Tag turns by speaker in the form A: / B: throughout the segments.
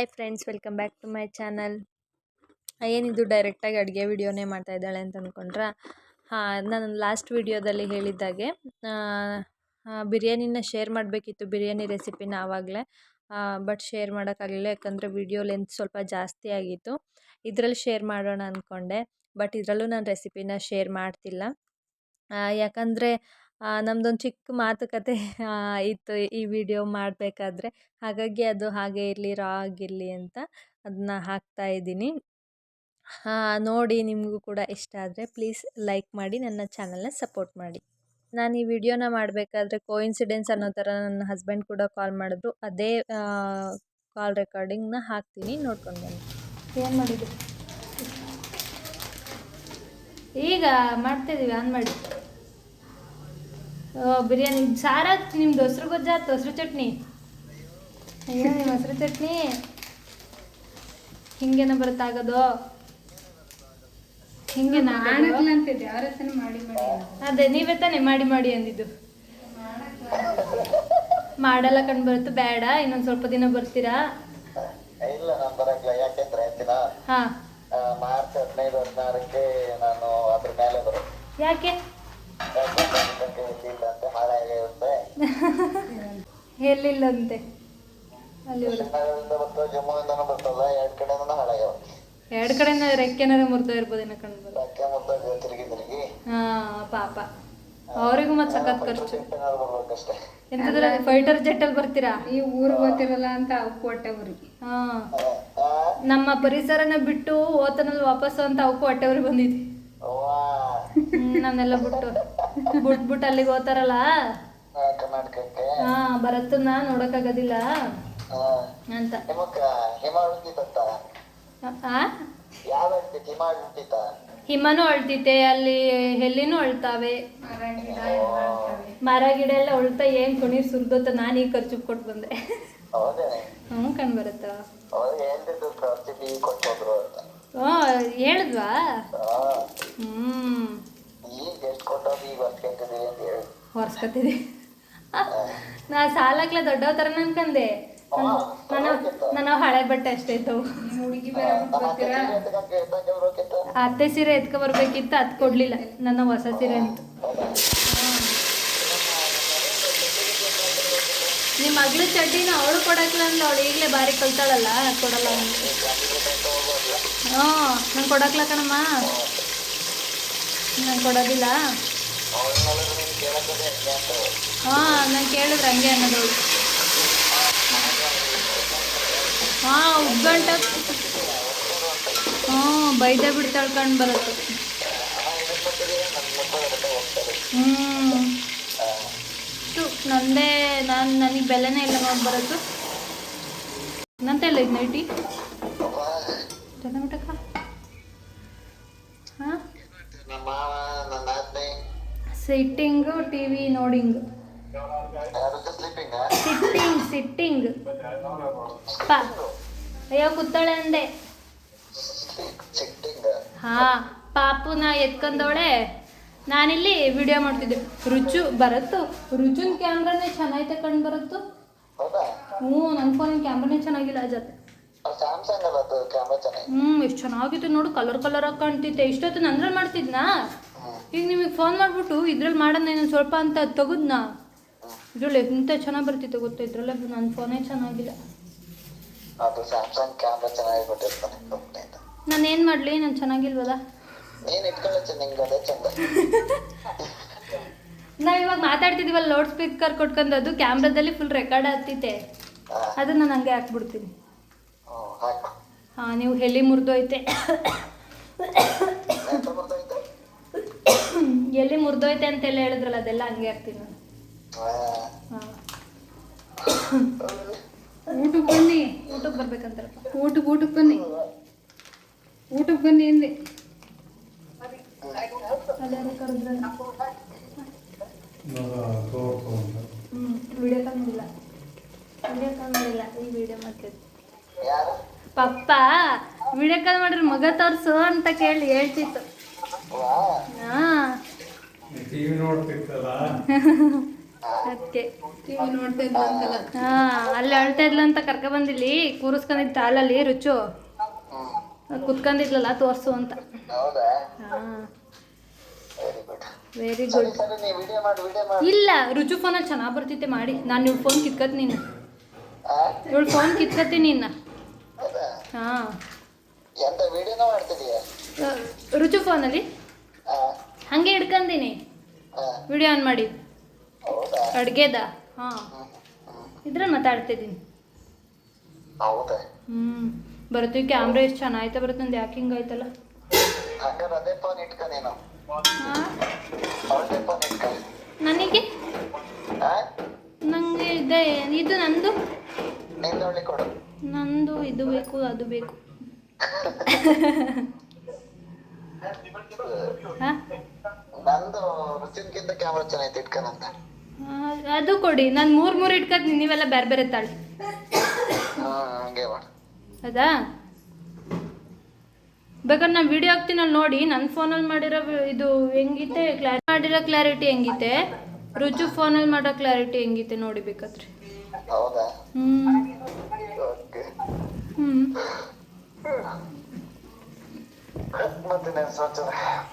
A: Hi friends welcome back to my channel ಏನಿದು ಡೈರೆಕ್ಟಾಗಿ ಅಡುಗೆ ವಿಡಿಯೋನೇ ಮಾಡ್ತಾ ಇದ್ದಾಳೆ ಅಂತ ಅನ್ಕೊಂಡ್ರಾ? ಹಾಂ, ನಾನು ಲಾಸ್ಟ್ ವಿಡಿಯೋದಲ್ಲಿ ಹೇಳಿದ್ದಾಗೆ ಬಿರಿಯಾನಿನ ಶೇರ್ ಮಾಡಬೇಕಿತ್ತು, ಬಿರಿಯಾನಿ ರೆಸಿಪಿನ ಆವಾಗಲೇ. ಬಟ್ ಶೇರ್ ಮಾಡೋಕ್ಕಾಗಲಿಲ್ಲ, ಯಾಕಂದರೆ ವಿಡಿಯೋ ಲೆಂತ್ ಸ್ವಲ್ಪ ಜಾಸ್ತಿ ಆಗಿತ್ತು. ಇದರಲ್ಲಿ ಶೇರ್ ಮಾಡೋಣ ಅಂದ್ಕೊಂಡೆ ಬಟ್ ಇದರಲ್ಲೂ ನಾನು ರೆಸಿಪಿನ ಶೇರ್ ಮಾಡ್ತಿಲ್ಲ. ಯಾಕಂದರೆ ನಮ್ಮದೊಂದು ಚಿಕ್ಕ ಮಾತುಕತೆ ಇತ್ತು ಈ ವಿಡಿಯೋ ಮಾಡಬೇಕಾದ್ರೆ. ಹಾಗಾಗಿ ಅದು ಹಾಗೆ ಇರಲಿ, ರಾ ಆಗಿರಲಿ ಅಂತ ಅದನ್ನ ಹಾಕ್ತಾ ಇದ್ದೀನಿ. ನೋಡಿ ನಿಮಗೂ ಕೂಡ ಇಷ್ಟ ಆದರೆ ಪ್ಲೀಸ್ ಲೈಕ್ ಮಾಡಿ, ನನ್ನ ಚಾನಲ್ನ ಸಪೋರ್ಟ್ ಮಾಡಿ. ನಾನು ಈ ವಿಡಿಯೋನ ಮಾಡಬೇಕಾದ್ರೆ ಕೋಇನ್ಸಿಡೆನ್ಸ್ ಅನ್ನೋ ಥರ ನನ್ನ ಹಸ್ಬೆಂಡ್ ಕೂಡ ಕಾಲ್ ಮಾಡಿದ್ರು. ಅದೇ ಕಾಲ್ ರೆಕಾರ್ಡಿಂಗ್ನ ಹಾಕ್ತೀನಿ, ನೋಡ್ಕೊಂಡು ಬನ್ನಿ. ಏನು ಮಾಡಿದ್ರು? ಈಗ ಮಾಡ್ತಿದ್ದೀವಿ ಆನ್ ಮಾಡಿ. ಬಿರಿಯಾನಿ. ಸಾರ ನಿಮ್ದು ದೊಸರು ಗೊಜ್ಜಾ ಹೆಸ್ರು ಚಟ್ನಿ? ಅಯ್ಯೋ ನಿಮ್ಮ ಹೆಸ್ರು ಚಟ್ನಿ. ಹಿಂಗೇನ ಬರುತ್ತ ಆಗೋದು?
B: ಅಂತಿದ್ದೆ ಅವ್ರ ಮಾಡಿ ಮಾಡಿ
A: ಅದೇ ನೀವೇ ತಾನೇ ಮಾಡಿ ಮಾಡಿ ಅಂದಿದ್ದು. ಮಾಡಲ್ಲ ಕಂಡು ಬರುತ್ತೆ ಬೇಡ. ಇನ್ನೊಂದ್ ಸ್ವಲ್ಪ ದಿನ ಬರ್ತೀರಾ?
C: ಇಲ್ಲ ನಾನು ಬರಂಗಿಲ್ಲ ಯಾಕೆಂದ್ರೆ ದಿನ
A: ಹಾಂ.
C: ಮಾರ್ಚ್ ಹದಿನೈದು ಹದಿನಾರಕ್ಕೆ ನಾನು ಅದ್ರ ಮೇಲೆ
A: ಯಾಕೆ? ಎಲ್ಲಿಲ್ಲಂತೆ? ಅಲ್ಲಿ
C: ಎರಡ್
A: ಕಡೆನ ರೆಕ್ಕೆನಾರ ಮುರಿದೋ ಇರ್ಬೋದೇನೋ ಕಂಡು ಹಾ ಪಾಪ. ಅವ್ರಿಗೂ ಮತ್ತೆ ಸಖತ್ ಖರ್ಚು. ಎಂತದ್ರ ಫೈಟರ್ ಜೆಟ್ಟಲ್ಲಿ ಬರ್ತೀರಾ?
B: ಈ ಊರು ಗೊತ್ತಿರಲ್ಲ ಅಂತ ಅವಕ್ಕೆ ಹೊಟ್ಟೆ ಊರಿಗೆ
A: ಹಾ. ನಮ್ಮ ಪರಿಸರನ ಬಿಟ್ಟು ಓತನಲ್ಲಿ ವಾಪಸ್ ಅಂತ ಅವಕ್ಕೂ ಬಂದಿದೆ.
C: ಅವ್ವಾ,
A: ಹ್ಮ್, ನಮ್ನೆಲ್ಲ ಬಿಟ್ಟು ಬಿಟ್ಬಿಟ್ಟು ಅಲ್ಲಿಗೆ
C: ಹೋಗ್ತಾರಲ್ಲ ಕರ್ನಾಟಕಕ್ಕೆ.
A: ಹಾ ಭರತನ ನೋಡಕ್ಕಾಗೋದಿಲ್ಲ? ಅಂತ.
C: ನಿಮಕ್ಕ ಹಿಮ ಉಳ್ತಿತ್ತ
A: ಆ
C: ಯಾವ ಹೇಳ್ತೈತಿ ಹಿಮ ಉಳ್ತಿತ್ತ
A: ಹಿಮನೂ ಅಳ್ತೈತೆ ಅಲ್ಲಿ ಎಲ್ಲಿನೂ ಅಳ್ತಾವೆ. ಮರ ಗಿಡ ಎಲ್ಲ ಅಳ್ತಾ ಏನ್ ಕುಣಿ ಸುರಿದೋತ ನಾನು ಈಗ ಖರ್ಚು ಕೊಟ್ಟು ಬಂದೆ.
C: ಹ್ಮ್
A: ಹ್ಞೂ ಕಂಡು ಬರುತ್ತಾ ಹ್ಞೂ ಹೇಳಿದ್ವಾ? ಹ್ಮ್.
C: ಅಂತ ಹೇಳಿ
A: ಹೊರ್ಸ್ಕೊತಿದ್ದೆ? ನಾ ಸಾಲಾಕ್ಲ ದೊಡ್ಡವ ಥರ ಅನ್ಕಂದೆ ನನ್ನ ನನ್ನ ಹಳೆ ಬಟ್ಟೆ ಅಷ್ಟೇ
C: ಇತ್ತು. ಅತ್ತೆ ಸೀರೆ
A: ಎತ್ಕೊ ಬರ್ಬೇಕಿತ್ತು ಅದು ಕೊಡ್ಲಿಲ್ಲ. ನನ್ನ ಹೊಸ ಸೀರೆ ಅಂತ. ನಿಮ್ಮ ಮಗಳು ಚಡ್ಡಿನ ಅವಳು ಕೊಡಕ್ಲ ಅಂದ್ರೆ ಅವಳು ಈಗಲೇ ಬಾರಿ ಕಲ್ತಾಳಲ್ಲ ಕೊಡಲ್ಲ ಅಂತ ಹ್ಞೂ ನಂಗೆ ಕೊಡಕ್ಲ ಕಣಮ್ಮ. ನಂಗೆ ಕೊಡೋದಿಲ್ಲ. ಹಾಂ ನಾನು ಕೇಳಿದ್ರೆ ಹಂಗೆ ಅನ್ನೋದು. ಹಾಂ, ಉಗ್ಗಂಟ. ಹ್ಞೂ ಬೈದೆ ಬಿಡ್ತಾಳೆ ಕಂಡು ಬರುತ್ತೆ. ಹ್ಞೂ ನಂದೇ, ನಾನು, ನನಗೆ ಬೆಲೆನೇ ಇಲ್ಲ ನೋಡಿ ಬರೋದು ನಂತ ಇಲ್ಲ ಇದು ನೈಟಿ ಜನಮಿಟಕ್ಕ ಹಾಂ? Sitting T V nodding. Sitting sitting. ಪಾ. ಅಯ್ಯೋ ಕೂತಾಳೆ ಅಂದೆ. ಹಾ ಪಾಪುನ ಎತ್ಕೊಂಡವಳೆ. ನಾನಿಲ್ಲಿ ವಿಡಿಯೋ ಮಾಡ್ತಿದ್ದೆ. ರುಚು ಬರತ್ತು? ರುಚುನ್ ಕ್ಯಾಮ್ರಾನೇ ಚೆನ್ನಾಗೈತೆ ಕಂಡು ಬರತ್ತು? ಹ್ಞೂ ನನ್ನ ಫೋನಿನ ಕ್ಯಾಮ್ರಾನೇ ಚೆನ್ನಾಗಿಲ್ಲ ಜೊತೆ
C: ಸ್ಯಾಮ್ಸಂಗ್ ಅಲ್ಲ ಅದು ಕ್ಯಾಮ್ರಾ ಚೆನ್ನಾಗಿ?
A: ಹ್ಞೂ ಎಷ್ಟು ಚೆನ್ನಾಗಿತ್ತು ನೋಡು ಕಲರ್ ಕಲರ್ ಆಗಿ ಕಾಣ್ತಿತ್ತೆ. ಇಷ್ಟೊತ್ತು ನಂದ್ರಲ್ಲಿ ಮಾಡ್ತಿದ್ನಾ? ಈಗ ನಿಮಗೆ ಫೋನ್ ಮಾಡಿಬಿಟ್ಟು ಇದ್ರಲ್ಲಿ ಮಾಡೋಣ ಇನ್ನೊಂದು ಸ್ವಲ್ಪ ಅಂತ ತೆಗೆದ್ನಾ? ಇದ್ರಲ್ಲಿ ಎಂತ ಚೆನ್ನಾಗಿ ಬರ್ತಿತ್ತು ಗೊತ್ತಾ ಇದರಲ್ಲೇ? ನನ್ನ ಫೋನೇ ಚೆನ್ನಾಗಿಲ್ಲ.
C: ಅದು ಸ್ಯಾಮ್ಸಂಗ್ ಕ್ಯಾಮ್ರಾ ಚೆನ್ನಾಗಿ ಕೊಟ್ಟಿರ್ತಾನೆ ಕಂಪ್ನಿಯಿಂದ
A: ನಾನು ಏನು ಮಾಡಲಿ? ನಾನು ಚೆನ್ನಾಗಿಲ್ವಲ್ಲ?
C: ನೀನು ಇಟ್ಕೊಳ್ಳೋ ಚೆನ್ನಾಗಿ ಅದೇ ಚಂದ.
A: ನಾವು ಇವಾಗ ಮಾತಾಡ್ತಿದ್ದೀವಲ್ಲ ಲೌಡ್ ಸ್ಪೀಕರ್ ಕೊಟ್ಕೊಂಡು ಅದು ಕ್ಯಾಮ್ರಾದಲ್ಲಿ ಫುಲ್ ರೆಕಾರ್ಡ್
C: ಆಗ್ತಿತ್ತೆ
A: ಅದನ್ನ ನಾನು ಹಂಗೆ ಹಾಕ್ಬಿಡ್ತೀನಿ. ಹಾಂ ನೀವು ಹೆಲಿ ಮುರಿದೋಯ್ತೆ. ಎಲ್ಲಿ ಮುರಿದೋಯ್ತೆ ಅಂತೆಲ್ಲ ಹೇಳಿದ್ರಲ್ಲ ಅದೆಲ್ಲ ಹಂಗೆ ಇರ್ತೀನಿ ನಾನು ಹಾಂ.
B: ಊಟಕ್ಕೆ ಬನ್ನಿ
A: ಊಟಕ್ಕೆ ಬರ್ಬೇಕಂತಾರಪ್ಪ.
B: ಊಟಕ್ಕೆ ಊಟಕ್ಕೆ ಬನ್ನಿ. ಊಟಕ್ಕೆ ಬನ್ನಿ
A: ಕರೆದ್ರಲ್ಲ ಹ್ಞೂ ವಿಡಿಯೋ ವಿಡಿಯೋ ಈ ವಿಡಿಯೋ ಮಾಡ್ತಿದ್ದೆ ಪಪ್ಪ ವಿಡಿಯೋ ಕಾಲ್ ಮಾಡ್ರಿ ಮಗ ತೋರ್ಸು ಅಂತ ಕೇಳಿ ಹೇಳ್ತಿತ್ತು
C: ವಾ
A: ಹಾಂ
D: ಟಿವಿ
A: ಅದಕ್ಕೆ.
B: ಟಿವಿ ನೋಡ್ತಾ ಇದ್ಲ ಅಂತಲ್ಲ.
A: ಹಾ ಅಲ್ಲಿ ಅಳ್ತಾ ಇದ್ಲ ಅಂತ ಕರ್ಕ ಬಂದಿಲ್ಲಿ ಕೂರಿಸ್ಕೊಂಡಿದ್ದ ತಾಲಲ್ಲಿ ರುಚು. ಕುತ್ಕೊಂಡಿದ್ಲಲ್ಲ ತೋರ್ಸು ಅಂತ. ಹಾ.
C: ವೆರಿ ಗುಡ್ ನೀವು
A: ಇಲ್ಲ ರುಚು ಫೋನಲ್ಲಿ ಚೆನ್ನಾಗಿ ಬರ್ತಿತ್ತೆ ಮಾಡಿ. ನಾನು ಇವಳು ಫೋನ್ ಕಿತ್ಕತ್ ನಿನ್ನ? ಇವಳು ಫೋನ್ ಕಿತ್ಕತ್ತೀನಿ ನಿನ್ನ ಹಾಂ. ರುಚು ಫೋನಲ್ಲಿ ಹಂಗೆ ಹಿಡ್ಕಂದೀನಿ. ವಿಡಿಯೋ ಆನ್ ಮಾಡಿ. ಅಡ್ಗೆದ? ಹಾಂ.
C: ಹ್ಮ್, ಹ್ಮ್.
A: ಇದ್ರಲ್ಲಿ ಮಾತಾಡ್ತಿದ್ದೀನಿ. ಹ್ಞೂ ಬರುತ್ತೆ ಕ್ಯಾಮ್ರಾ ಎಷ್ಟು ಚೆನ್ನಾಗಿ ಬರುತ್ತೆ ಒಂದು ಯಾಕೆ ಹಿಂಗಾಯ್ತಲ್ಲ? ನನಗೆ? ನಂಗೆ ಇದೆ. ಇದು ನಂದು? ನಂದು ಇದು ಬೇಕು ಅದು ಬೇಕು. ಹಾಂ?
C: ನಂದು ರುಚಿನ್ಕಿಂತ ಕ್ಯಾಮ್ರಾ ಚೆನ್ನಾಗಿತ್ತು ಇಟ್ಕೊಂಡಂತ
A: ಅದು ಕೊಡಿ. ನಾನು ಮೂರ್ ಮೂರ್ ಇಟ್ಕತ್ ನೀವೆಲ್ಲ ಬೇರೆ ಬೇರೆ ತಾಳಿ.
C: ಹಂಗೆ ಮಾಡು.
A: ಅದಾ ಬೇಕಾದ್ರೆ ನಾನು ವಿಡಿಯೋ ಹಾಕ್ತೀನಲ್ಲ ನೋಡಿ. ನನ್ನ ಫೋನಲ್ಲಿ ಮಾಡಿರೋ ಇದು ಹೆಂಗಿತ್ತೆ ಕ್ಲಾರಿ ಮಾಡಿರೋ ಕ್ಲಾರಿಟಿ ಹೆಂಗಿತ್ತೆ ರುಚು ಫೋನಲ್ಲಿ ಮಾಡೋ ಕ್ಲಾರಿಟಿ ಹೆಂಗಿತ್ತೆ ನೋಡಿ ಬೇಕಾದ್ರೆ.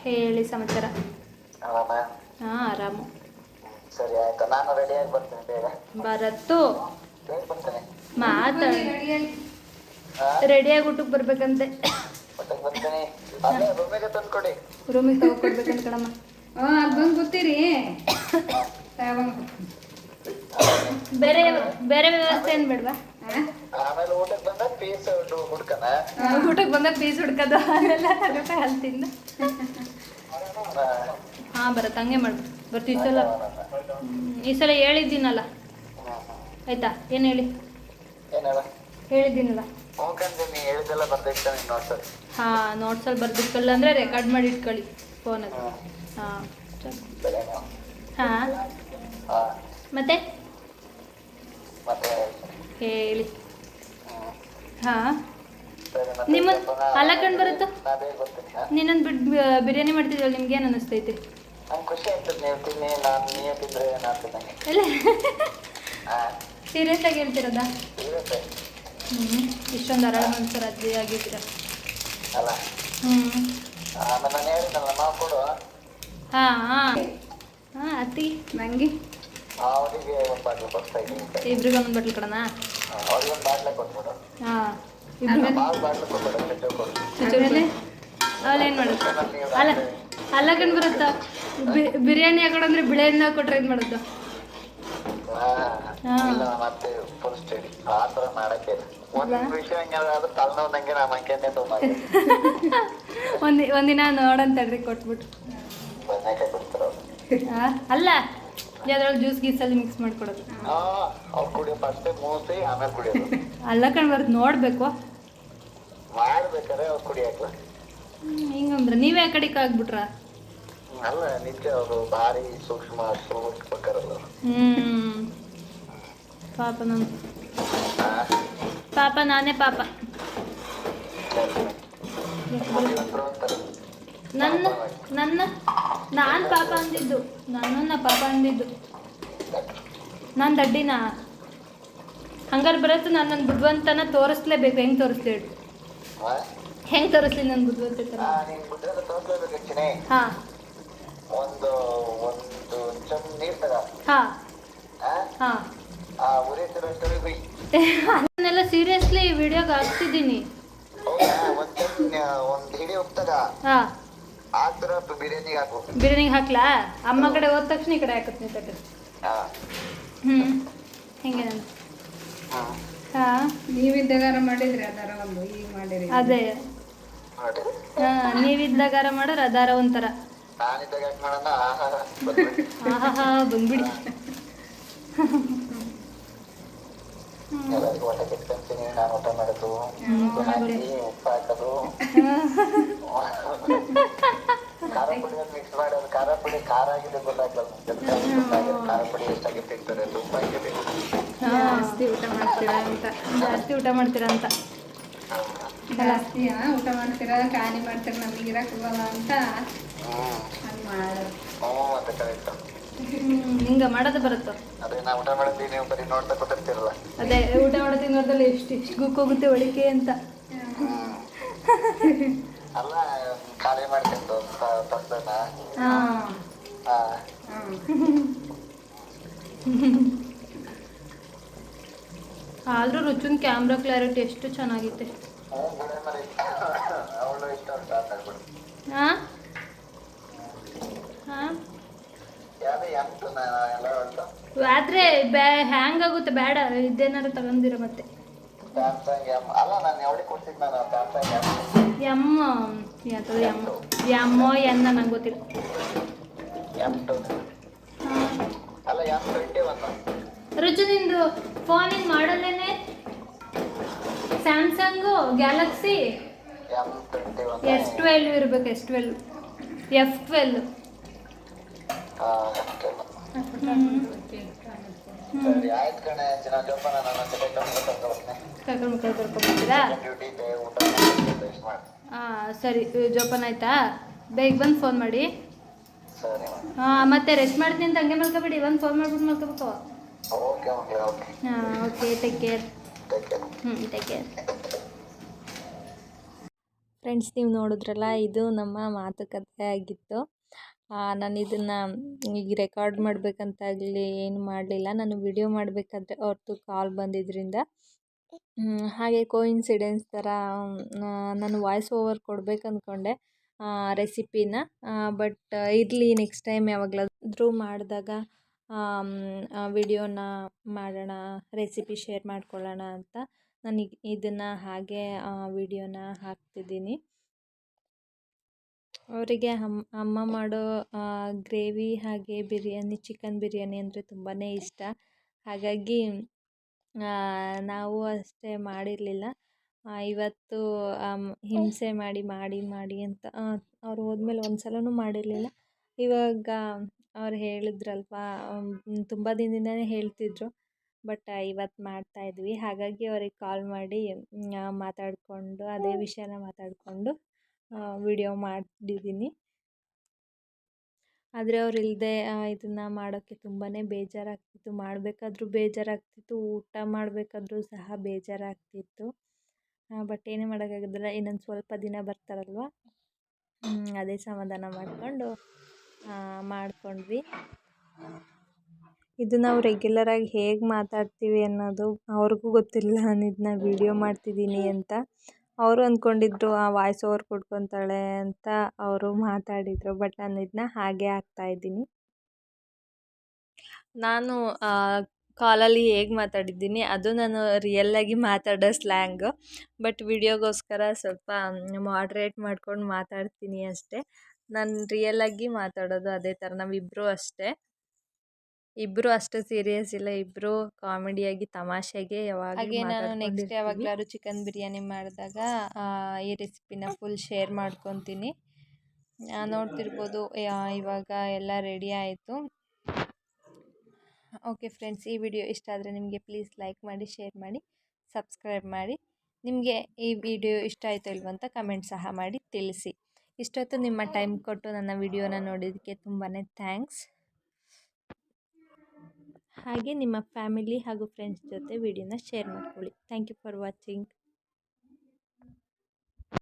A: ಹೇಳಿ ಸಮಾಚಾರ. ಹಾಂ ಆರಾಮು.
C: ಸರಿ ಆಯ್ತು. ನಾನು ರೆಡಿಯಾಗಿ ಬರ್ತೀನಿ ಬೇಗ.
A: ಬರತ್ತು.
C: ಬೇಗ ಬರ್ತೀನಿ?
A: ಮಾತಾಡ.
B: ರೆಡಿಯಾಗಿ
A: ಊಟಕ್ಕೆ ಬರ್ಬೇಕಂತೆ.
C: ಊಟಕ್ಕೆ ಬರ್ತೀನಿ. ಅಲ್ಲೇ ರೂಮಿಗೆ ತಂದು ಕೊಡಿ
A: ರೂಮಿಗೆ ತಗೊಡ್ಬೇಕಂತ ಕಣಮ್ಮ.
B: ಹಾ ಅದು ಬಂದು ಗೊತ್ತೀರಿ
A: ಬೇರೆ ಬೇರೆ ವ್ಯವಸ್ಥೆ ಏನು ಬೇಡವಾ?
C: ಆಮೇಲೆ ಊಟಕ್ಕೆ ಬಂದಾಗ ಪೀಸ್ ಹುಡ್ಕನ?
A: ಊಟಕ್ಕೆ ಬಂದಾಗ ಪೀಸ್ ಹುಡ್ಕೋದು. ಅದೆಲ್ಲ ತಗೋತ ಅಲ್ತಿಂದ ಹಾಂ ಬರತ್ತೆ ಹಂಗೆ ಮಾಡ್. ಬರ್ತೀವಿ ಈ ಸಲ. ಈ ಸಲ ಹೇಳಿದ್ದೀನಲ್ಲ. ಆಯ್ತಾ? ಏನು ಹೇಳಿ? ಹೇಳಿದ್ದೀನಲ್ಲ. ಹಾ ನೋಟ್ಸಲ್ಲಿ ಬರ್ದಿಟ್ಕೊಳ್ಳ ಅಂದರೆ ರೆಕಾರ್ಡ್ ಮಾಡಿ ಇಟ್ಕೊಳ್ಳಿ ಫೋನಲ್ಲಿ ಹಾಂ ಹಾಂ. ಮತ್ತೆ? ಹೇಳಿ. ಹಾಂ.
C: ಸರಿ ಅಲ್ಲ
A: ಕಂಡು ಬರುತ್ತೋ? ನೀನೊಂದು ಬಿಟ್ಟು ಬಿರಿಯಾನಿ ಮಾಡ್ತಿದ್ವಲ್ಲ ನಿಮ್ಗೆ ಏನು
C: ಅನಿಸ್ತೈತಿ
A: ಇಲ್ಲ. ಸೀರಿಯಸ್ ಆಗಿ ಹೇಳ್ತಿರೋದಾ?
C: ಹ್ಮ್
A: ಹ್ಞೂ ಇಷ್ಟೊಂದು ಅರಳ ಮನ್ಸರ್ ಅಜ್ಜಿ ಆಗಿದ್ದೀರ?
C: ಅಲ್ಲ.
A: ಹ್ಞೂ ಹಾಂ ಹಾಂ. ಹಾಂ ಅತ್ತಿ
B: ನಂಗೆ.
C: ಅವರಿಗೆ ಒಂದು ಬಾಟ್ಲು
A: ಕೊಡೋಣ ಹಾಂ. ಮಾಡುತ್ತೆ ಅಲ್ಲ ಅಲ್ಲ ಬರುತ್ತಾ? ಬಿರಿಯಾನಿ ಹಾಕೊಂಡ್ರೆ ಬಿಳೆಯನ್ನ ಕೊಟ್ರೆ ಏನು.
C: ಒಂದ್
A: ಒಂದು ಒಂದಿನ ನೋಡಂತಡ್ರಿ ಕೊಟ್ಬಿಟ್ಟು. ಅಲ್ಲ ಯಾವ್ದ್ರಲ್ಲಿ ಜ್ಯೂಸ್ ಗೀಸಲ್ಲಿ ಮಿಕ್ಸ್ ಮಾಡ್ಕೊಡೋದು. ಅಲ್ಲ ಕಣ್ ಬರುತ್ತೆ ನೋಡಬೇಕು.
C: ಮಾಡ್ಬೇಕಾದ್ರೆ ಅವ್ರು ಕುಡಿಯಲ್ಲ
A: ಹಿಂಗಂದ್ರೆ ನೀವೇ ಆ ಕಡೆಗೆ ಆಗ್ಬಿಟ್ರ?
C: ಅಲ್ಲ ನಿಜ ಅವರು ಭಾರಿ ಸೂಕ್ಷ್ಮ ಸೂಕ್ಷ್ಮಕರಲ್ಲ.
A: ಹ್ಞೂ ಪಾಪ ನಾನು ಪಾಪ ನಾನೇ ಪಾಪ. ನನ್ನ ನನ್ನ ನಾನು ಪಾಪ ಅಂದಿದ್ದು. ನನ್ನನ್ನ ಪಾಪ ಅಂದಿದ್ದು. ನಾನು ದಡ್ಡಿನ? ಹಂಗಾರೆ ಬರತ್ತೆ ನಾನು ನನ್ನ ಬುದ್ಧಿವಂತನ ತೋರಿಸ್ಲೇಬೇಕು. ಹೆಂಗೆ ತೋರಿಸ್ಲಿ ಹೆಂಗೆ ತೋರಿಸ್ಲಿ ನನ್ನ ಬುದ್ಧಿವಂತ
C: ಹಾ. ಒಂದು ಒಂದು ಚಮ್ ನೀರ್ ತಗ
A: ಹಾಂ.
C: ಹಾ
A: ಅದನ್ನೆಲ್ಲ ಸೀರಿಯಸ್ಲಿ ವಿಡಿಯೋಗೆ ಹಾಕ್ತಿದ್ದೀನಿ
C: ಬಿರಿಯಾನಿಗೆ ಹಾಕು
A: ಬಿರಿಯಾನಿಗೆ ಹಾಕ್ಲಾ? ಅಮ್ಮ ಕಡೆ ಹೋದ ತಕ್ಷಣ ಈ ಕಡೆ ಹಾಕತ್ನಿ ತಟ್ಟೆ.
C: ಹಾ.
A: ಹ್ಞೂ ಹೆಂಗೆ
C: ಹ್ಮ್
A: ಹಾಂ.
B: ನೀವಿದ್ದಾಗಾರ ಮಾಡಿದ್ರಿ ಅದಾರ ಒಂದು ಈಗ ಮಾಡಿರಿ.
A: ಅದೇ.
C: ನೋಡಿ
A: ಹಾಂ ನೀವಿದ್ದಾಗಾರ ಮಾಡೋರು ಅದಾರ ಒಂಥರ.
C: ನಾನಿದ್ದಾಗ ಯಾಕೆ ಮಾಡೋಣ? ಆಹಾ
A: ಬಂದ್ಬಿಡಿ.
C: ಎಲ್ಲರಿಗೂ ಊಟ ಕೆಟ್ಕೊಂತೀನಿ ನಾನು ಊಟ ಮಾಡೋದು ಹಾಕಿ ಉಪ್ಪು ಹಾಕೋದು. ಖಾರ ಪುಡಿ ಮಿಕ್ಸ್ ಮಾಡೋದು ಖಾರ ಪುಡಿ ಖಾರ ಆಗಿದೆ ಗೊತ್ತಾಗಲ್ಲ ಖಾರ ಪುಡಿ ಎಷ್ಟಾಗಿ ತಿಂತಾರೆ ತುಂಬಾ ಹಾಕಿದೆ
B: ಜಾಸ್ತಿ ಊಟ ಮಾಡ್ತೀರಾ ಅಂತ.
A: ಜಾಸ್ತಿ ಊಟ ಮಾಡ್ತೀರಾ ಅಂತ.
B: ಜಾಸ್ತಿ ಊಟ ಮಾಡ್ತೀರಾ? ಖಾಲಿ ಮಾಡ್ತೀರಾ? ನಮಗೆ ಇರಕ್ ಹೋಗಲ್ಲ ಅಂತ. ಹಂಗ್ ಮಾಡೋದು.
A: ಬರುತ್ತೋ?
C: ಅದೇ ಊಟ ಮಾಡ್ತೀನಿ ನೀವು ಬರೀ ನೋಡ್ತಾ ಕೂತಿರ್ತೀರಲ್ಲ.
E: ಅದೇ ಊಟ ಮಾಡ್ತೀನಿ ತಿನ್ನೋದ್ರಲ್ಲಿ ಎಷ್ಟು ಎಷ್ಟು ಗುಕ್ಕೋಗುತ್ತೆ ಒಳಿಕೆ ಅಂತ
C: ಅಲ್ಲ ಖಾಲಿ ಮಾಡ್ಕೊಂಡು ತಪ್ಪನ
E: ಹಾಂ
C: ಹಾ
E: ಆದರೂ ರುಚಿನ ಕ್ಯಾಮ್ರಾ ಕ್ಲಾರಿಟಿ ಎಷ್ಟು
C: ಆಗ್ಬಿಡು
E: ಹಾಂ? ಹಾಂ? ಆದರೆ ಬ್ಯಾ ಹ್ಯಾಂಗ್ ಆಗುತ್ತೆ ಬೇಡ ಇದೇನಾದ್ರು ತಗೊಂಡಿರ ಮತ್ತೆ.
C: ಸ್ಯಾಮ್ಸಂಗ್ ಎಂ ಅಲ್ಲ ನಾನು ಯಾವಳಿ ಕೊಡ್ತಿದ್ ನಾನು ಸ್ಯಾಮ್ಸಂಗ್ ಎಂ
E: ಎಂ ಯಾತದು ಎಂ ಎಮ್ಮೋ ಎನ್ನ ನಂಗೆ ಗೊತ್ತಿಲ್ಲ ರುಚು ನಿಂದು? ಫೋನಿನ ಮಾಡಲ್ಲೇನೆ ಸ್ಯಾಮ್ಸಂಗು ಗ್ಯಾಲಕ್ಸಿ ಎಸ್ ಟ್ವೆಲ್ವ್ ಇರ್ಬೇಕು ಎಸ್ ಟ್ವೆಲ್ವ್ ಎಫ್ ಟ್ವೆಲ್ವ್
C: ಹಾಂ ಸರಿ ಕರ್ಕೊಂಡು
E: ಕರ್ಕೊಂಡ್ಬರ್ತೀರಾ ಹಾಂ ಜೋಪಾನ ಆಯ್ತಾ? ಬೇಗ ಬಂದು ಫೋನ್ ಮಾಡಿ. ಹಾಂ ಮತ್ತೆ ರೆಸ್ಟ್ ಮಾಡ್ತೀನಿ ಅಂತ ಹಂಗೆ ಮಲ್ಕೋಬೇಡಿ ಬಂದು ಫೋನ್ ಮಾಡ್ಬಿಟ್ಟು ಮಲ್ಕೋಬೇಕು.
C: ಓಕೆ ಓಕೆ ಓಕೆ
E: ಹಾಂ ಓಕೆ ಟೇಕ್ ಕೇರ್ ಹ್ಞೂ ಟೇಕ್ ಕೇರ್ ಫ್ರೆಂಡ್ಸ್ ನೀವು ನೋಡಿದ್ರಲ್ಲ ಇದು ನಮ್ಮ ಮಾತುಕತೆ ಆಗಿತ್ತು. ನಾನು ಇದನ್ನು ಈಗ ರೆಕಾರ್ಡ್ ಮಾಡಬೇಕಂತಾಗಲಿ ಏನು ಮಾಡಲಿಲ್ಲ. ನಾನು ವಿಡಿಯೋ ಮಾಡಬೇಕಾದ್ರೆ ಅವ್ರದ್ದು ಕಾಲ್ ಬಂದಿದ್ದರಿಂದ ಹಾಗೆ ಹಾಗೆ ಕೋಇನ್ಸಿಡೆನ್ಸ್ ಥರ ನಾನು ವಾಯ್ಸ್ ಓವರ್ ಕೊಡ್ಬೇಕು ಅಂದ್ಕೊಂಡೆ ರೆಸಿಪಿನ ಬಟ್ ಇರಲಿ ನೆಕ್ಸ್ಟ್ ಟೈಮ್ ಯಾವಾಗಲಾದ್ರೂ ಮಾಡಿದಾಗ ವಿಡಿಯೋನ ಮಾಡೋಣ, ರೆಸಿಪಿ ಶೇರ್ ಮಾಡ್ಕೊಳ್ಳೋಣ ಅಂತ ನಾನು ಇದನ್ನು ಹಾಗೆ ವಿಡಿಯೋನ ಹಾಕ್ತಿದ್ದೀನಿ. ಅವರಿಗೆ ಅಮ್ಮ ಮಾಡೋ ಗ್ರೇವಿ ಹಾಗೆ ಬಿರಿಯಾನಿ, ಚಿಕನ್ ಬಿರಿಯಾನಿ ಅಂದರೆ ತುಂಬಾ ಇಷ್ಟ. ಹಾಗಾಗಿ ನಾವು ಅಷ್ಟೇ ಮಾಡಿರಲಿಲ್ಲ. ಇವತ್ತು ಹಿಂಸೆ ಮಾಡಿ ಮಾಡಿ ಮಾಡಿ ಅಂತ ಅವ್ರು ಹೋದ್ಮೇಲೆ ಒಂದು ಸಲವೂ ಮಾಡಿರಲಿಲ್ಲ. ಇವಾಗ ಅವ್ರು ಹೇಳಿದ್ರಲ್ವಾ ತುಂಬ ದಿನದಿಂದನೇ ಹೇಳ್ತಿದ್ರು, ಬಟ್ ಇವತ್ತು ಮಾಡ್ತಾ ಇದ್ವಿ. ಹಾಗಾಗಿ ಅವ್ರಿಗೆ ಕಾಲ್ ಮಾಡಿ ಮಾತಾಡಿಕೊಂಡು, ಅದೇ ವಿಷಯನ ಮಾತಾಡಿಕೊಂಡು ವಿಡಿಯೋ ಮಾಡಿದ್ದೀನಿ ಆದರೆ ಅವ್ರು ಇಲ್ಲದೆ ಇದನ್ನು ಮಾಡೋಕ್ಕೆ ತುಂಬಾ ಬೇಜಾರಾಗ್ತಿತ್ತು. ಮಾಡಬೇಕಾದ್ರೂ ಬೇಜಾರಾಗ್ತಿತ್ತು, ಊಟ ಮಾಡಬೇಕಾದ್ರೂ ಸಹ ಬೇಜಾರಾಗ್ತಿತ್ತು. ಬಟ್ ಏನೇ ಮಾಡೋಕ್ಕಾಗೋದಿಲ್ಲ, ಇನ್ನೊಂದು ಸ್ವಲ್ಪ ದಿನ ಬರ್ತಾರಲ್ವ? ಅದೇ ಸಮಾಧಾನ ಮಾಡಿಕೊಂಡು ಮಾಡ್ಕೊಂಡ್ವಿ. ಇದು ನಾವು ರೆಗ್ಯುಲರಾಗಿ ಹೇಗೆ ಮಾತಾಡ್ತೀವಿ ಅನ್ನೋದು ಅವ್ರಿಗೂ ಗೊತ್ತಿಲ್ಲ. ನಾನು ಇದನ್ನ ವೀಡಿಯೋ ಮಾಡ್ತಿದ್ದೀನಿ ಅಂತ. ಅವರು ಅಂದ್ಕೊಂಡಿದ್ರು, ಆ ವಾಯ್ಸ್ ಓವರ್ ಕೊಟ್ಕೊತಾಳೆ ಅಂತ ಅವರು ಮಾತಾಡಿದರು ಬಟ್ ನಾನು ಇದನ್ನ ಹಾಗೆ ಹಾಕ್ತಾಯಿದ್ದೀನಿ ನಾನು ಕಾಲಲ್ಲಿ ಹೇಗೆ ಮಾತಾಡಿದ್ದೀನಿ, ಅದು ನಾನು ರಿಯಲ್ಲಾಗಿ ಮಾತಾಡೋ ಸ್ಲ್ಯಾಂಗು ಬಟ್ ವಿಡಿಯೋಗೋಸ್ಕರ ಸ್ವಲ್ಪ ಮಾಡ್ರೇಟ್ ಮಾಡ್ಕೊಂಡು ಮಾತಾಡ್ತೀನಿ ಅಷ್ಟೇ. ನಾನು ರಿಯಲ್ಲಾಗಿ ಮಾತಾಡೋದು ಅದೇ ಥರ ನಾವಿಬ್ಬರೂ ಅಷ್ಟೇ. ಇಬ್ರು ಅಷ್ಟು ಸೀರಿಯಸ್ ಇಲ್ಲ. ಇಬ್ಬರು ಕಾಮಿಡಿಯಾಗಿ ತಮಾಷೆಗೆ ಯಾವಾಗ ಹಾಗೆ ನಾನು ನೆಕ್ಸ್ಟ್ ಯಾವಾಗಲಾದ್ರು ಚಿಕನ್ ಬಿರಿಯಾನಿ ಮಾಡಿದಾಗ ಈ ರೆಸಿಪಿನ ಫುಲ್ ಶೇರ್ ಮಾಡ್ಕೊತೀನಿ. ನಾನು ನೋಡ್ತಿರ್ಬೋದು. ಇವಾಗ ಎಲ್ಲ ರೆಡಿ ಆಯಿತು. ಓಕೆ ಫ್ರೆಂಡ್ಸ್ ಈ ವಿಡಿಯೋ ಇಷ್ಟ ಆದರೆ ನಿಮಗೆ ಪ್ಲೀಸ್ ಲೈಕ್ ಮಾಡಿ ಶೇರ್ ಮಾಡಿ ಸಬ್ಸ್ಕ್ರೈಬ್ ಮಾಡಿ. ನಿಮಗೆ ಈ ವಿಡಿಯೋ ಇಷ್ಟ ಆಯಿತು ಇಲ್ವಂತ ಕಮೆಂಟ್ ಸಹ ಮಾಡಿ ತಿಳಿಸಿ. ಇಷ್ಟೊತ್ತು ನಿಮ್ಮ ಟೈಮ್ ಕೊಟ್ಟು ನನ್ನ ವಿಡಿಯೋನ ನೋಡಿದ್ದಕ್ಕೆ ತುಂಬಾ ಥ್ಯಾಂಕ್ಸ್. ಹಾಗೆ ನಿಮ್ಮ ಫ್ಯಾಮಿಲಿ ಹಾಗೂ ಫ್ರೆಂಡ್ಸ್ ಜೊತೆ ವಿಡಿಯೋನ ಶೇರ್ ಮಾಡ್ಕೊಳ್ಳಿ. Thank you for watching.